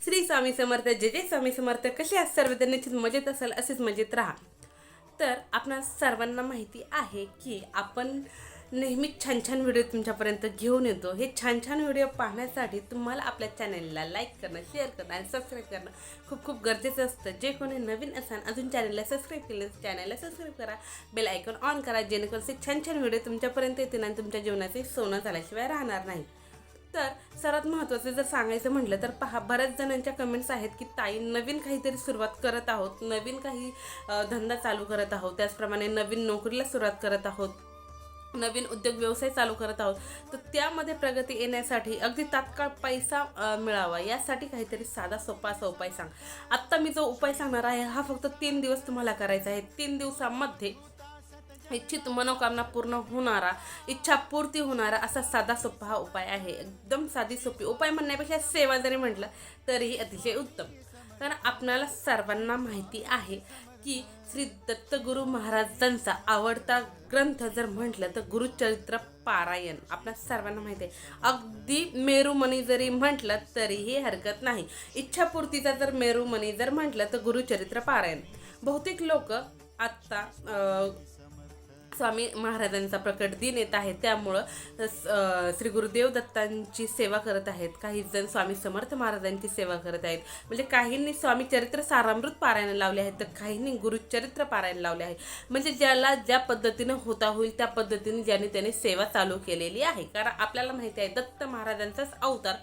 श्री स्वामी समर्थ जय जय स्वामी समर्थ. कसे आहात सर्वजण निश्चित मजेत असाल असेच मजेत राहा. तर आपणा सर्वांना माहिती आहे की आपण नेहमीच छान छान व्हिडिओ तुमच्यापर्यंत घेऊन येतो. हे छान छान व्हिडिओ पाहण्यासाठी तुम्हाला आपल्या चॅनलला लाईक करणं शेअर करणं आणि सबस्क्राईब करणं खूप खूप गरजेचं असतं. जे कोणी नवीन असाल अजून चॅनलला सबस्क्राईब केलं चॅनलला सबस्क्राईब करा. बेल आयकॉन ऑन करा जेणेकरून असे छान छान व्हिडिओ तुमच्यापर्यंत येतील आणि तुमच्या जीवनाचे सोनं झाल्याशिवाय राहणार नाही. तर सर्वात महत्त्वाचं जर सांगायचं म्हटलं तर पहा बऱ्याच जणांच्या कमेंट्स आहेत की ताई नवीन काहीतरी सुरुवात करत आहोत नवीन काही धंदा चालू करत आहोत त्याचप्रमाणे नवीन नोकरीला सुरुवात करत आहोत नवीन उद्योग व्यवसाय चालू करत आहोत तर त्यामध्ये प्रगती येण्यासाठी अगदी तात्काळ पैसा मिळावा यासाठी काहीतरी साधा सोपा असा उपाय सांग. आत्ता मी जो उपाय सांगणार आहे हा फक्त तीन दिवस तुम्हाला करायचा आहे. तीन दिवसामध्ये इच्छित मनोकामना पूर्ण होणारा इच्छापूर्ती होणारा असा साधा सोपा हा उपाय आहे. एकदम साधी सोपी उपाय म्हणण्यापेक्षा सेवा जरी म्हटलं तरीही अतिशय उत्तम. कारण आपणाला सर्वांना माहिती आहे की श्री दत्तगुरु महाराजांचा आवडता ग्रंथ जर म्हटलं तर गुरुचरित्र पारायण आपल्या सर्वांना माहिती आहे. अगदी मेरुमणी जरी म्हटलं तरीही हरकत नाही. इच्छापूर्तीचा जर मेरुमणी जर म्हटलं तर गुरुचरित्र पारायण. बहुतेक लोक आत्ता स्वामी महाराजांचा प्रकट दिन येत आहे. त्यामुळं श्री गुरुदेव दत्तांची सेवा करत आहेत. काही जण स्वामी समर्थ महाराजांची सेवा करत आहेत. म्हणजे काहींनी स्वामी चरित्र सारामृत पारायण लावले आहेत तर काहींनी गुरुचरित्र पारायण लावले आहे. म्हणजे ज्याला ज्या पद्धतीनं होता होईल त्या पद्धतीने ज्याने त्याने सेवा चालू केलेली आहे. कारण आपल्याला माहिती आहे दत्त महाराजांचाच अवतार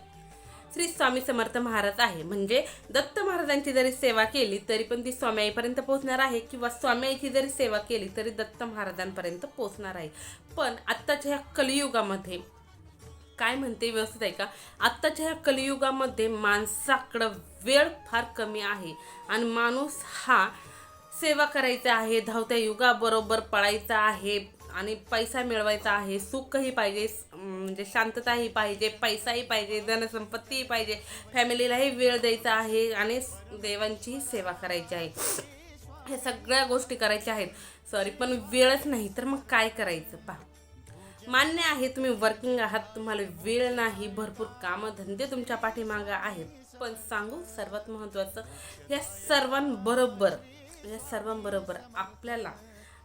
श्री स्वामी समर्थ महाराज आहे. म्हणजे दत्त महाराजांची जरी सेवा केली तरी पण ती स्वामीआईपर्यंत पोहोचणार आहे किंवा स्वामीआईची जरी सेवा केली तरी दत्त महाराजांपर्यंत पोहोचणार आहे. पण आत्ताच्या ह्या कलियुगामध्ये काय म्हणते व्यवस्थित आहे का? आत्ताच्या ह्या कलियुगामध्ये माणसाकडं वेळ फार कमी आहे. आणि माणूस हा सेवा करायचा आहे धावत्या युगाबरोबर पळायचा आहे आणि पैसा मिळवायचा आहे सुखही पाहिजे म्हणजे शांतताही पाहिजे पैसाही पाहिजे धनसंपत्तीही पाहिजे फॅमिलीलाही वेळ द्यायचा आहे आणि देवांचीही सेवा करायची आहे. हे सगळ्या गोष्टी करायच्या आहेत. सॉरी पण वेळच नाही तर मग काय करायचं पहा. मान्य आहे तुम्ही वर्किंग आहात तुम्हाला वेळ नाही भरपूर कामं धंदे तुमच्या पाठीमागं आहेत. पण सांगू सर्वात महत्त्वाचं या सर्वांबरोबर या सर्वांबरोबर आपल्याला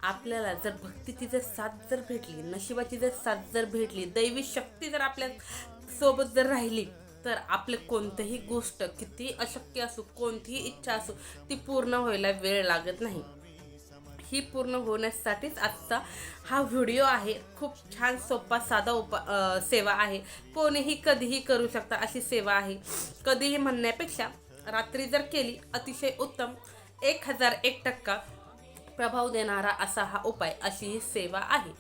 आपल्याला जर भक्तीची जर साथ जर भेटली नशिबाची जर साथ जर भेटली दैवी शक्ती जर आपल्यासोबत जर राहिली तर आपले कोणतीही गोष्ट किती अशक्य असो कोणतीही इच्छा असो ती पूर्ण व्हायला वेळ लागत नाही. ही पूर्ण होण्यासाठीच आजचा हा व्हिडिओ आहे. खूप छान सोपा साधा उपा सेवा आहे. कोणीही कधीही करू शकता अशी सेवा आहे. कधीही म्हणण्यापेक्षा रात्री जर केली अतिशय उत्तम एक हजार एक टक्का प्रभाव देणारा असा हा उपाय अशी ही सेवा आहे.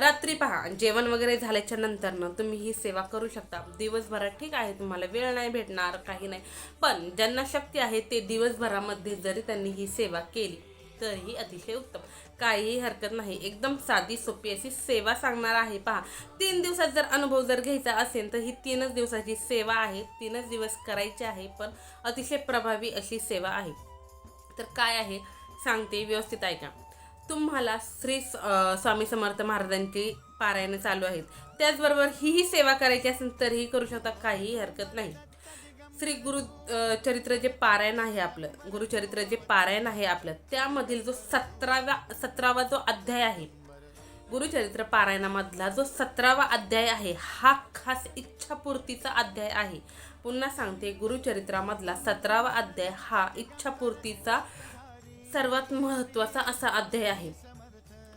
रात्री पहा जेवण वगैरे झाल्याच्या नंतरनं तुम्ही ही सेवा करू शकता. दिवसभरात ठीक आहे तुम्हाला वेळ नाही भेटणार काही नाही. पण ज्यांना शक्य आहे ते दिवसभरामध्ये जरी त्यांनी ही सेवा केली तरीही अतिशय उत्तम. काहीही हरकत नाही. एकदम साधी सोपी अशी सेवा सांगणार आहे. पहा तीन दिवसात जर अनुभव जर घ्यायचा असेल तर ही तीनच दिवसाची सेवा आहे. तीनच दिवस करायची आहे पण अतिशय प्रभावी अशी सेवा आहे. तर काय आहे? सांगते व्यवस्थित ऐका. तुम्हाला श्री स्वामी समर्थ महाराजांची पारायणं चालू आहेत. त्याचबरोबर हीही सेवा करायची असेल तरीही करू शकता काहीही हरकत नाही. श्री गुरु चरित्र जे पारायण आहे आपलं गुरुचरित्र जे पारायण आहे आपलं त्यामधील जो सतराव्या सतरावा जो अध्याय आहे गुरुचरित्र पारायणामधला जो सतरावा अध्याय आहे हा खास इच्छापूर्तीचा अध्याय आहे. पुन्हा सांगते गुरुचरित्रामधला सतरावा अध्याय हा इच्छापूर्तीचा सर्वात महत्त्वाचा असा अध्याय आहे.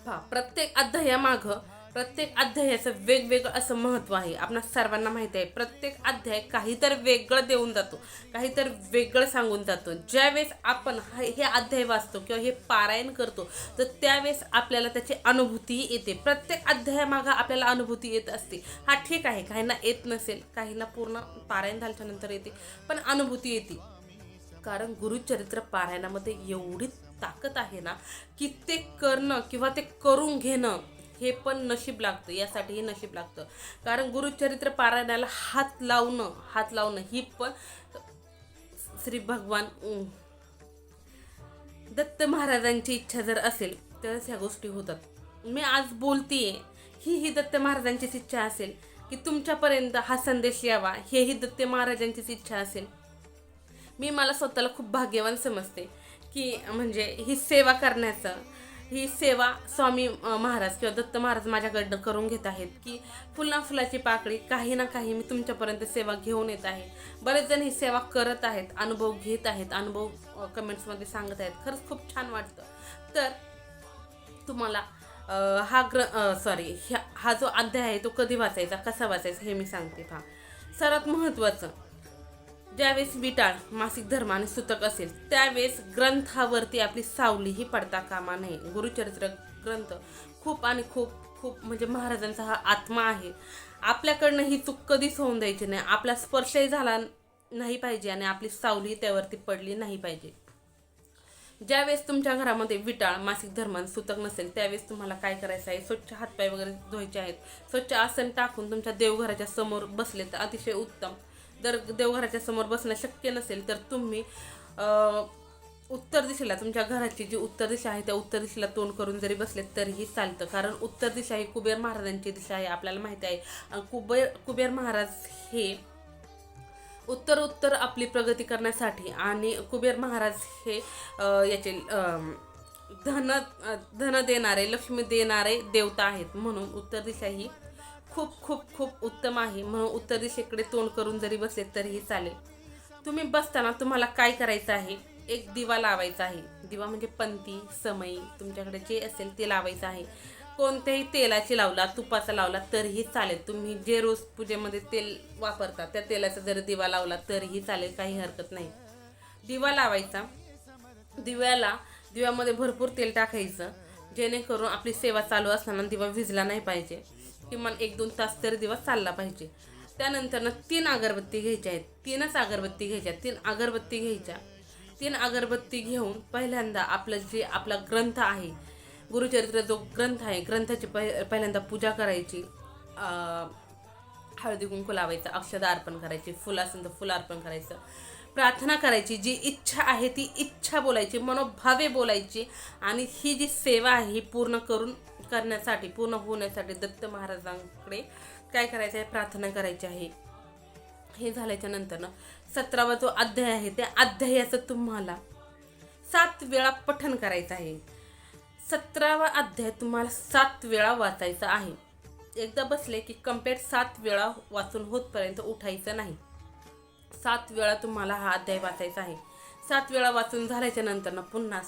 पहा प्रत्येक अध्यायामागं प्रत्येक अध्यायाचं वेगवेगळं असं महत्त्व आहे. आपण सर्वांना माहिती आहे प्रत्येक अध्याय काहीतरी वेगळं देऊन जातो काहीतरी वेगळं सांगून जातो. ज्यावेळेस आपण हे अध्याय वाचतो किंवा हे पारायण करतो तर त्यावेळेस आपल्याला त्याची अनुभूती येते. प्रत्येक अध्यायामागं आपल्याला अनुभूती येत असते. हा ठीक आहे काहींना येत नसेल काहींना पूर्ण पारायण झाल्याच्यानंतर येते पण अनुभूती येते. कारण गुरुचरित्र पारायणामध्ये एवढी ताकद आहे ना की ते करणं किंवा ते करून घेणं हे पण नशीब लागतं यासाठीही नशीब लागतं. कारण गुरुचरित्र पारायणाला हात लावणं हात लावणं ही पण श्री भगवान दत्त महाराजांची इच्छा जर असेल तरच ह्या गोष्टी होतात. मी आज बोलतीये ही ही दत्त महाराजांचीच इच्छा असेल की तुमच्यापर्यंत हा संदेश यावा हेही दत्त महाराजांचीच इच्छा असेल. मी मला स्वतःला खूप भाग्यवान समजते की म्हणजे ही सेवा करण्याचं ही सेवा स्वामी महाराज किंवा दत्त महाराज माझ्याकडनं करून घेत आहेत की फुलना फुलाची पाकळी काही ना काही मी तुमच्यापर्यंत सेवा घेऊन येत आहे. बरेच जण ही सेवा करत आहेत अनुभव घेत आहेत अनुभव कमेंट्समध्ये सांगत आहेत. खरंच खूप छान वाटतं. तर तुम्हाला हा ग्र सॉरी ह्या हा जो अध्याय आहे तो कधी वाचायचा कसा वाचायचा हे मी सांगते पहा. सर्वात महत्त्वाचं ज्यावेळेस विटाळ मासिक धर्माने सुतक असेल त्यावेळेस ग्रंथावरती आपली सावलीही पडता कामा नये. गुरुचरित्र ग्रंथ खूप आणि खूप खूप म्हणजे महाराजांचा हा आत्मा आहे. आपल्याकडनं ही चूक कधीच होऊन द्यायची नाही. आपला स्पर्शही झाला नाही पाहिजे आणि आपली सावली त्यावरती पडली नाही पाहिजे. ज्यावेळेस तुमच्या घरामध्ये विटाळ मासिक धर्मान सुतक नसेल त्यावेळेस तुम्हाला काय करायचं आहे? स्वच्छ हातपाय वगैरे धुवायचे आहेत. स्वच्छ आसन टाकून तुमच्या देवघराच्या समोर बसले तर अतिशय उत्तम. जर देवघराच्या समोर बसणं शक्य नसेल तर तुम्ही उत्तर दिशेला तुमच्या घराची जी उत्तर दिशा आहे त्या उत्तर दिशेला तोंड करून जरी बसले तरीही चालतं. कारण उत्तर दिशा ही कुबेर महाराजांची दिशा आहे आपल्याला माहिती आहे. कुबेर कुबेर महाराज हे उत्तर उत्तर आपली प्रगती करण्यासाठी आणि कुबेर महाराज हे याचे धन धन देणारे लक्ष्मी देणारे देवता आहेत. म्हणून उत्तर दिशा ही खूप खूप खूप उत्तम आहे म्हणून उत्तर दिशेकडे तोंड करून जरी बसले तरीही चालेल. तुम्ही बसताना तुम्हाला काय करायचं आहे? एक दिवा लावायचा आहे. दिवा म्हणजे पंती समई तुमच्याकडे जे असेल ते लावायचं आहे. कोणत्याही तेलाची लावला तुपाचा लावला तरीही चालेल. तुम्ही जे रोज पूजेमध्ये तेल वापरता त्या तेलाचा जर दिवा लावला तरीही चालेल काही हरकत नाही. दिवा लावायचा. दिव्याला दिव्यामध्ये भरपूर तेल टाकायचं. जेणेकरून आपली सेवा चालू असताना दिवा विझला नाही पाहिजे. किमान एक दोन तास तरी दिवस चालला पाहिजे. त्यानंतर ना तीन अगरबत्ती घ्यायच्या आहेत. तीनच अगरबत्ती घ्यायच्या तीन अगरबत्ती घ्यायच्या. तीन अगरबत्ती घेऊन पहिल्यांदा आपलं जे आपला ग्रंथ आहे गुरुचरित्र जो ग्रंथ आहे ग्रंथाची पहि पहिल्यांदा पूजा करायची. हळदी कुंकू लावायचं अक्षदा अर्पण करायची फुलं असेल तर फुलं अर्पण करायचं. प्रार्थना करायची जी इच्छा आहे ती इच्छा बोलायची मनोभावे बोलायची आणि ही जी सेवा आहे ही पूर्ण करून करण्यासाठी पूर्ण होण्यासाठी दत्त महाराजांकडे काय करायचं आहे? प्रार्थना करायची आहे. हे झाल्याच्यानंतर ना सतरावा जो अध्याय आहे त्या अध्यायाचं तुम्हाला सात वेळा पठण करायचं आहे. सतरावा अध्याय तुम्हाला सात वेळा वाचायचा आहे. एकदा बसले की कंप्लीट सात वेळा वाचून होतपर्यंत उठायचं नाही. सात वेळा तुम्हाला हा अध्याय वाचायचा आहे. सात वेळा वाचून झाल्याच्यानंतर ना पुन्हा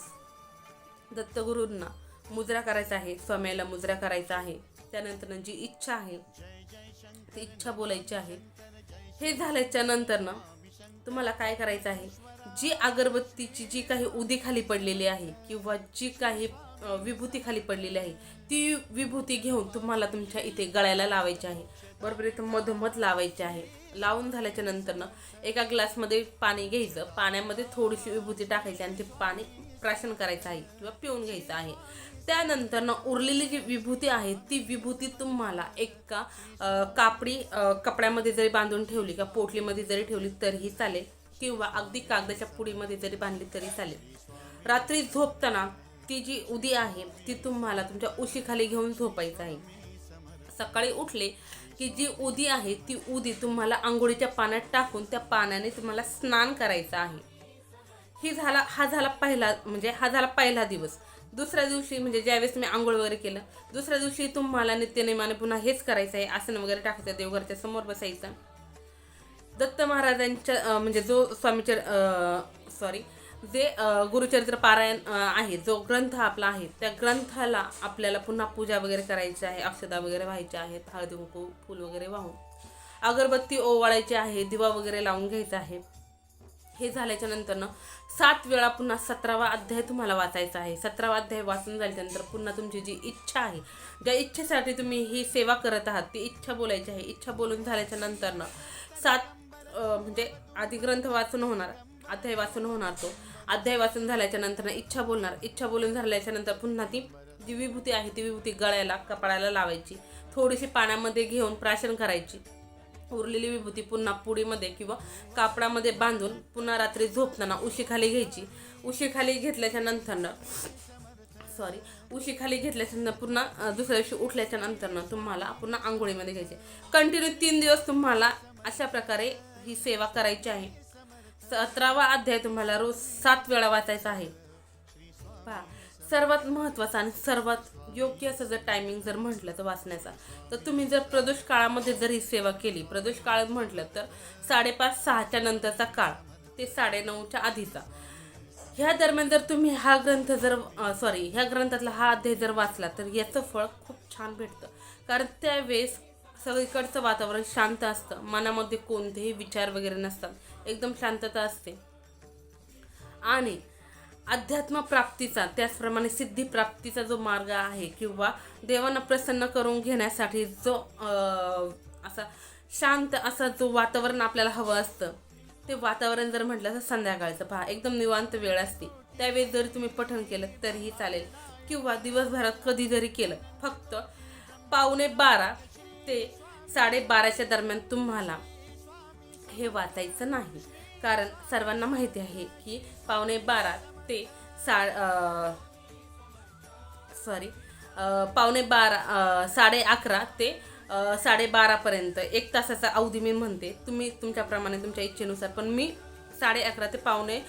दत्तगुरूंना मुजरा करायचा आहे स्वाम्याला मुजरा करायचा आहे. त्यानंतर जी इच्छा आहे ती इच्छा बोलायची आहे. हे झाल्याच्यानंतर ना तुम्हाला काय करायचं आहे? जी अगरबत्तीची जी काही उदी खाली पडलेली आहे किंवा जी काही विभूती खाली पडलेली आहे ती विभूती घेऊन तुम्हाला तुमच्या इथे गळ्याला लावायची आहे. बरोबर इथं मधोमध लावायची आहे. लावून झाल्याच्यानंतर ना एका ग्लासमध्ये पाणी घ्यायचं. पाण्यामध्ये थोडीशी विभूती टाकायची आणि ते पाणी प्राशन करायचं आहे किंवा पिऊन घ्यायचं आहे. त्यानंतर ना उरलेली जी विभूती आहे ती विभूती तुम्हाला एका कापडी कपड्यामध्ये जरी बांधून ठेवली का पोटलीमध्ये जरी ठेवली तरीही चालेल किंवा अगदी कागदाच्या पुडीमध्ये जरी बांधली तरी चालेल. रात्री झोपताना ती जी उदी आहे ती तुम्हाला तुमच्या उशीखाली घेऊन झोपायचं आहे. सकाळी उठले की जी उदी आहे ती उदी तुम्हाला आंघोळीच्या पाण्यात टाकून त्या पाण्याने तुम्हाला स्नान करायचं आहे. ही झाला हा झाला पहिला म्हणजे हा झाला पहिला दिवस. दुसऱ्या दिवशी म्हणजे ज्यावेळेस मी आंघोळ वगैरे केलं दुसऱ्या दिवशी तुम्हाला नित्यनेमाने पुन्हा हेच करायचं आहे आसन वगैरे टाकायचं देवघरच्या समोर बसायचं. दत्त महाराजांच्या म्हणजे जो स्वामीचर सॉरी जे गुरुचरित्र पारायण आहे जो ग्रंथ आपला आहे त्या ग्रंथाला आपल्याला पुन्हा पूजा वगैरे करायची आहे अक्षदा वगैरे व्हायच्या आहेत हळदी कुंकू फूल वगैरे वाहून. अगरबत्ती ओवाळायची आहे दिवा वगैरे लावून घ्यायचा आहे. हे झाल्याच्यानंतर ना सात वेळा पुन्हा सतरावा अध्याय तुम्हाला वाचायचा आहे. सतरावा अध्याय वाचून झाल्यानंतर पुन्हा तुमची जी इच्छा आहे ज्या इच्छेसाठी तुम्ही ही सेवा करत आहात ती इच्छा बोलायची आहे. इच्छा बोलून झाल्याच्यानंतर ना सात म्हणजे आधी ग्रंथ वाचून होणार अध्याय वाचून होणार तो. अध्याय वाचून झाल्याच्यानंतर इच्छा बोलणार. इच्छा बोलून झाल्याच्यानंतर पुन्हा ती जी विभूती आहे ती विभूती गळ्याला कपाळाला लावायची. थोडीशी पाण्यामध्ये घेऊन प्राशन करायची. उरलेली विभूती पुन्हा पुडीमध्ये किंवा कापडामध्ये बांधून पुन्हा रात्री झोपताना उशीखाली घ्यायची. उशीखाली घेतल्याच्या नंतरनं सॉरी उशीखाली घेतल्याच्या नंतर पुन्हा दुसऱ्या दिवशी उठल्याच्या नंतरनं तुम्हाला पुन्हा आंघोळीमध्ये घ्यायचे. कंटिन्यू तीन दिवस तुम्हाला अशा प्रकारे ही सेवा करायची आहे. सतरावा अध्याय तुम्हाला रोज सात वेळा वाचायचा आहे. सर्वात महत्त्वाचा आणि सर्वात योग्य असं जर टायमिंग जर म्हटलं तर वाचण्याचा. तर तुम्ही जर प्रदोष काळामध्ये जर ही सेवा केली प्रदोष काळ म्हटलं तर साडेपाच सहाच्या नंतरचा काळ ते साडेनऊच्या आधीचा. ह्या दरम्यान जर तुम्ही हा ग्रंथ जर सॉरी ह्या ग्रंथातला हा अध्याय जर वाचला तर याचं फळ खूप छान भेटतं. कारण त्यावेळेस सगळीकडचं वातावरण शांत असतं मनामध्ये कोणतेही विचार वगैरे नसतात. एकदम शांतता असते. आणि अध्यात्म प्राप्तीचा त्याचप्रमाणे सिद्धीप्राप्तीचा जो मार्ग आहे किंवा देवांना प्रसन्न करून घेण्यासाठी जो असा शांत असा जो वातावरण आपल्याला हवं असतं ते वातावरण जर म्हटलं तर संध्याकाळचं. पहा एकदम निवांत वेळ असते. त्यावेळी जरी तुम्ही पठण केलं तरीही चालेल. किंवा दिवसभरात कधी जरी केलं फक्त पावणे बारा ते साडेबाराच्या दरम्यान तुम्हाला हे वाचायचं नाही. कारण सर्वांना माहिती आहे की पावणे बारा ते सा सॉरी पावणे बारा साडे अकरा ते साडेबारापर्यंत एक तासाचा अवधी मी म्हणते. तुम्ही तुमच्याप्रमाणे तुमच्या इच्छेनुसार पण मी साडे अकरा ते पावणे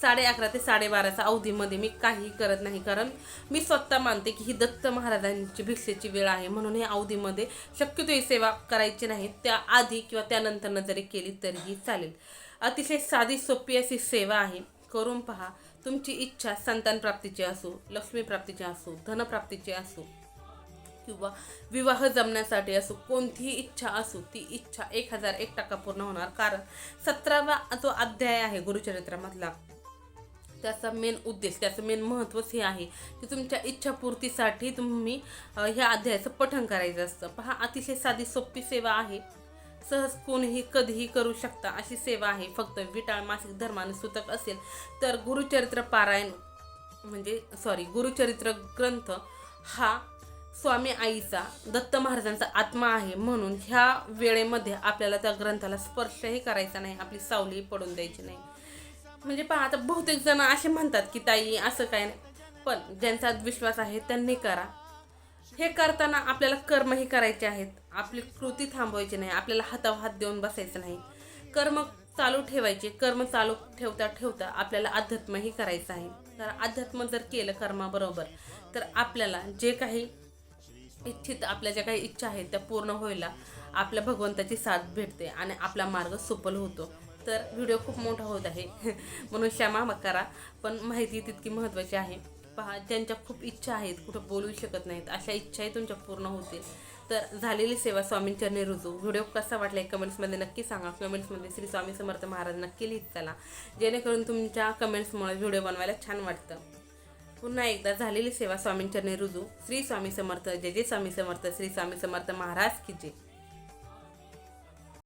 साडे अकरा ते साडेबाराच्या अवधीमध्ये मी काही करत नाही. कारण मी स्वतः मानते की ही दत्त महाराजांची भिक्षेची वेळ आहे. म्हणून या अवधीमध्ये शक्यतो ही सेवा करायची नाही. त्या आधी किंवा त्यानंतरनं जरी केली तरीही चालेल. अतिशय साधी सोपी अशी सेवा आहे. करून पहा. तुमची इच्छा संतान प्राप्तीची असो लक्ष्मी प्राप्तीची असो धनप्राप्तीची असो किंवा विवाह जमण्यासाठी असो कोणतीही इच्छा असो ती इच्छा एक हजार एक टक्का पूर्ण होणार. कारण सतरावा जो अध्याय आहे गुरुचरित्रामधला त्याचा मेन उद्देश त्याचं मेन महत्त्वच हे आहे की तुमच्या इच्छापूर्तीसाठी तुम्ही ह्या अध्यायाचं पठण करायचं असतं. पहा अतिशय साधी सोपी सेवा आहे. सहज कोणीही कधीही करू शकता अशी सेवा आहे. फक्त विटाळ मासिक धर्माने सुतक असेल तर गुरुचरित्र पारायण म्हणजे सॉरी गुरुचरित्र ग्रंथ हा स्वामी आईचा दत्त महाराजांचा आत्मा आहे. म्हणून ह्या वेळेमध्ये आपल्याला त्या ग्रंथाला स्पर्शही करायचा नाही. आपली सावलीही पडून द्यायची नाही. म्हणजे पहा आता बहुतेक जण असे म्हणतात की ताई असं काय नाही. पण ज्यांचा विश्वास आहे त्यांनी करा. हे करताना आपल्याला कर्मही करायचे आहेत. आपली कृती थांबवायची नाही. आपल्याला हातावर हात देऊन बसायचं नाही. कर्म चालू ठेवायचे. कर्म चालू ठेवता ठेवता आपल्याला अध्यात्मही करायचं आहे. तर अध्यात्म जर केलं कर्माबरोबर तर आपल्याला जे काही इच्छित आपल्या ज्या काही इच्छा आहेत त्या पूर्ण व्हायला आपल्या भगवंताची साथ भेटते आणि आपला मार्ग सुपल होतो. तर व्हिडिओ खूप मोठा होत आहे. म्हणून क्षमा करा. पण माहिती तितकी महत्त्वाची आहे. पहा ज्यांच्या खूप इच्छा आहेत कुठं बोलू शकत नाहीत अशा इच्छाही तुमच्या पूर्ण होतील. तर झालेली सेवा स्वामींचरणी रुजू. व्हिडिओ कसा वाटला आहे कमेंट्समध्ये नक्की सांगा. कमेंट्समध्ये श्री स्वामी समर्थ महाराज नक्की लिहित चला. जेणेकरून तुमच्या कमेंट्समुळे व्हिडिओ बनवायला छान वाटतं. पुन्हा एकदा झालेली सेवा स्वामींचरणी रुजू. श्री स्वामी समर्थ. जय जय स्वामी समर्थ. श्री स्वामी समर्थ महाराज की जय.